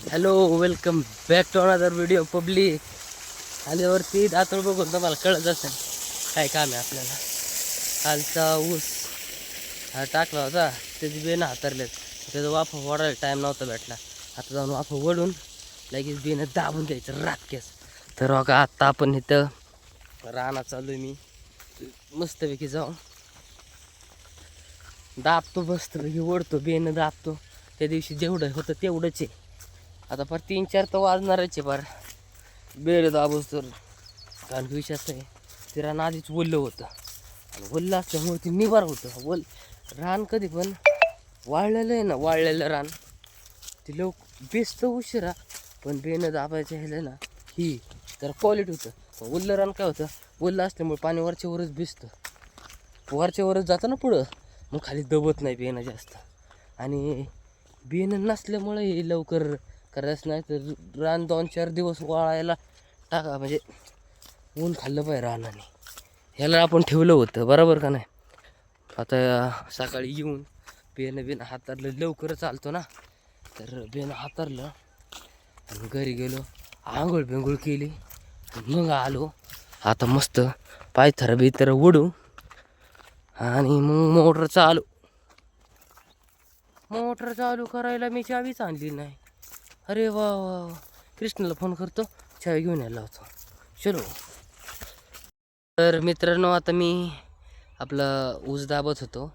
Hello welcome back to another video public आल्यावरती दातळ बघून तुम्हाला कळत असेल काय काम आहे आपल्याला. कालचा ऊस हा टाकला होता त्याची बेनं हातरलेत. त्याचा वाफ वडायला टाईम नव्हता भेटला. आता जाऊन वाफ वडून लगेच बेनं दाबून द्यायचं रातकेस तर बघा आत्ता आपण इथं राहणार चालू मी. मस्तपैकी जाऊन. दाबतो मस्तपैकी ओढतो बेनं दाबतो. त्या दिवशी जेवढं होतं तेवढंच आहे. आता फार तीन चार तर वाजणारच आहे फार बेड दाबूस तर कारण विषय असं आहे ते रान आधीच ओल्लं होतं. आणि ओल्लं असल्यामुळे ते निवार होतं. वल रान कधी पण वाळलेलं आहे ना वाळलेलं रान ते लोक बेसतं उशिरा पण बेनं दाबायचं ह्याला ना ही तर क्वालिटी होतं. पण ओल्लं रान काय होतं ओल्लं असल्यामुळे पाणी वरच्यावरच भिजतं. वरच्यावरच जातं ना पुढं मग खाली दबत नाही बेनं जास्त. आणि बेनं नसल्यामुळे हे लवकर करायचं नाही तर रान दोन चार दिवस वाळायला टाका म्हणजे ऊन खाल्लं पाहिजे रानाने. ह्याला आपण ठेवलं होतं बरोबर का नाही? आता सकाळी येऊन बेनं बेन हातारलं लवकर चालतो ना. तर बेनं हातारलं आणि घरी गेलो आंघोळ बिंघोळ केली मग आलो. आता मस्त पायथरा बिथरा उडू आणि मग मोटर चालू. मोटर चालू करायला मी चावीच आणली नाही. अरे वा वा वा. कृष्णाला फोन करतो. चावी घेऊन यायला होतो. चलो तर मित्रांनो आता मी आपलं ऊस दाबत होतो.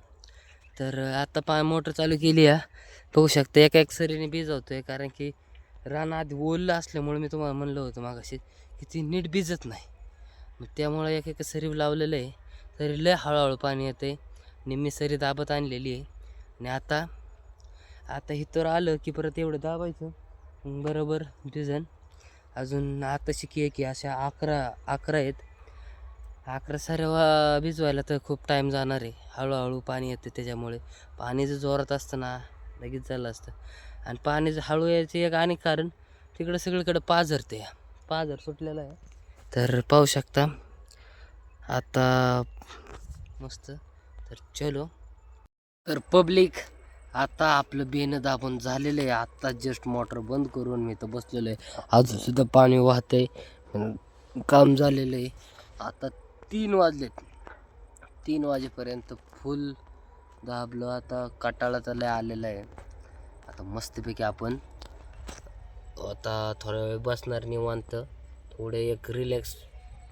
तर आता पा मोटर चालू केली आहे. बघू शकता एका एक सरीने भिजवतो आहे कारण की रान आधी ओललं असल्यामुळे मी तुम्हाला म्हणलं होतं मागाशी की ती नीट भिजत नाही. मग त्यामुळे एक एक सरी लावलेलं आहे. तरी लय हळूहळू पाणी येते निम्मी सरी दाबत आणलेली आहे. आणि आता आता इथं आलं की परत एवढं दाबायचं. बरोबर डिझन अजून आता शिकी आहे की अशा अकरा अकरा आहेत. अकरा साऱ्या भिजवायला तर खूप टाईम जाणार आहे. हळूहळू पाणी येते त्याच्यामुळे. पाणी जर जोरात असतं ना लगेच झालं असतं. आणि पाणी जर हळू यायचं एक आणि कारण तिकडं सगळीकडं पाझरते पाझर सुटलेलं आहे. तर पाहू शकता. आता मस्त. तर चलो. तर पब्लिक आता आपलं बेनं दाबून झालेलं आहे. आत्ता जस्ट मोटर बंद करून मी तर बसलेलो आहे. अजून सुद्धा पाणी आहे. काम झालेलं आहे. आता तीन वाजलेत. तीन वाजेपर्यंत फुल दाबलं. आता काटाळा तर लय आलेला आहे. आता मस्तपैकी आपण आता थोडा वेळ बसणार निवांत. थोडे एक रिलॅक्स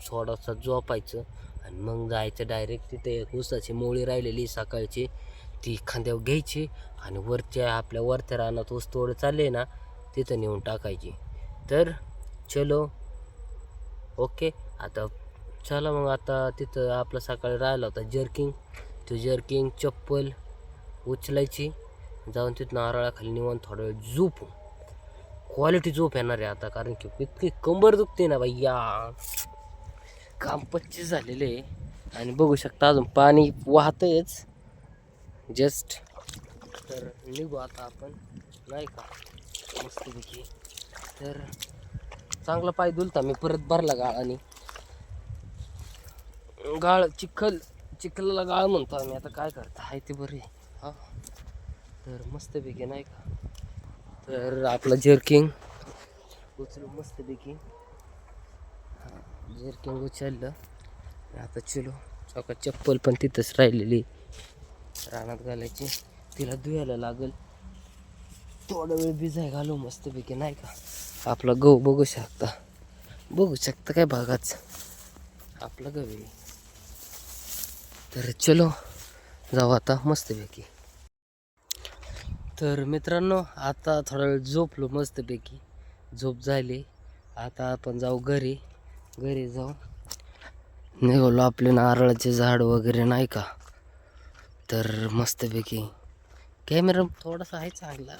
थोडासा झोपायचं. आणि मग जायचं डायरेक्ट तिथे एक उसाची मोळी राहिलेली सकाळची. ती खांद्यावर घ्यायची आणि वरच्या आपल्या वरच्या रानात ऊस तोड चालले ना तिथं नेऊन टाकायची. तर चलो ओके आता चला मग आता तिथं आपलं सकाळी राहिला होता जर्किंग तो जर्किंग चप्पल उचलायची जाऊन तिथं नारळाखाली निवांत थोडा वेळ झोप क्वालिटी झोप येणार आहे आता कारण की इतकी कंबर दुखते ना भैया काम पच्चीस झालेले आहे. आणि बघू शकता अजून पाणी वाहतंयच. जस्ट. तर निघू आता आपण नाही का? मस्तपैकी. तर चांगला पाय दुलता मी परत भरला गाळाने. गाळ चिखल चिखलाला गाळ म्हणतो आम्ही आता काय करता? आहे ते बरे. हा. तर मस्तपैकी नाही का? तर आपलं जर्किंग उचलू मस्तपैकी. हां जर्किंग उचललं. आता चलो. चौकात चप्पल पण तिथंच राहिलेली. रानात घालायची. तिला धुयायला लागल. थोडा वेळ भिजाय घालू मस्तपैकी नाही का? आपला गहू बघू शकता. बघू शकता काय भागाच आपला गहू तर चलो जाऊ आता मस्तपैकी. तर मित्रांनो आता थोडा वेळ झोपलो मस्तपैकी. झोप झाली. आता आपण जाऊ घरी. घरी जाऊ निघालो आपले नारळाचे झाड वगैरे नाही का? तर मस्तपैकी. कॅमेरा थोडासा आहे चांगला.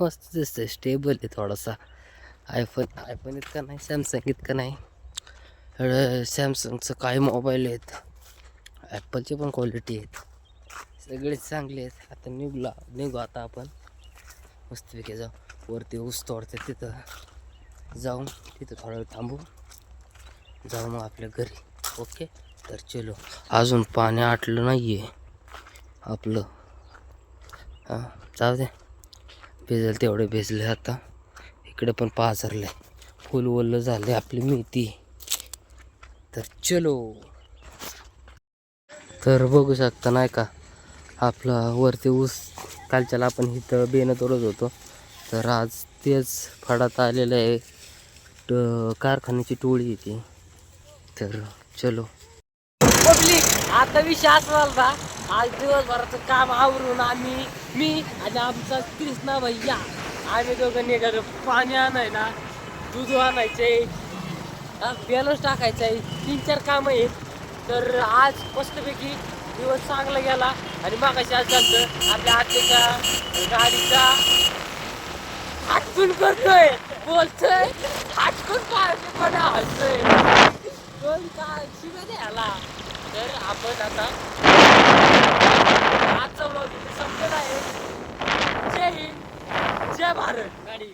मस्त दिसतंय स्टेबल आहे थोडासा. आयफोन आयफोन इतका नाही सॅमसंग इतका नाही. सॅमसंगचं काही मोबाईल आहेत? ॲपलची पण क्वालिटी आहेत. सगळेच चांगले आहेत. आता निघला निघू आता आपण. मस्तपैकी जाऊ. वरती ऊस तोडते तिथं. जाऊन तिथं थोडा वेळ थांबू. जाऊ मग आपल्या घरी. ओके तर चलो. अजून पाणी आटलं नाही आहे आपलं. हां जाऊ दे. भिजल तेवढे भिजले आता. इकडे पण पाझरलंय फुल वल्ल झाले आपली मेथी. तर चलो. तर बघू शकता नाही का आपला वरती ऊस कालच्याला आपण इथं बेनं तोडत होतो. तर आज तेच फडात आलेलं आहे. ट- कारखान्याची टोळी येते तर चलो. पब्लिक आता विषय असा आज दिवसभराचं काम आवरून आम्ही मी आणि आमचा कृष्णा भैया. आम्ही दोघं निघालो. पाणी आणायला दूध आणायचे बॅलन्स टाकायचं आहे तीन चार कामं आहेत. तर आज मस्तपैकी दिवस चांगला गेला आणि मागाशी आज झालं आपल्या आत्याच्या गाडीचा हाटकून करतोय. बोलतोय हाटकून पाहिजे पण हसतोय. दोन का शिव्या द्यायला. तर आपण आता आजचा ब्लॉग इथे संपलेला आहे. जय हिंद जय भारत. गाडी.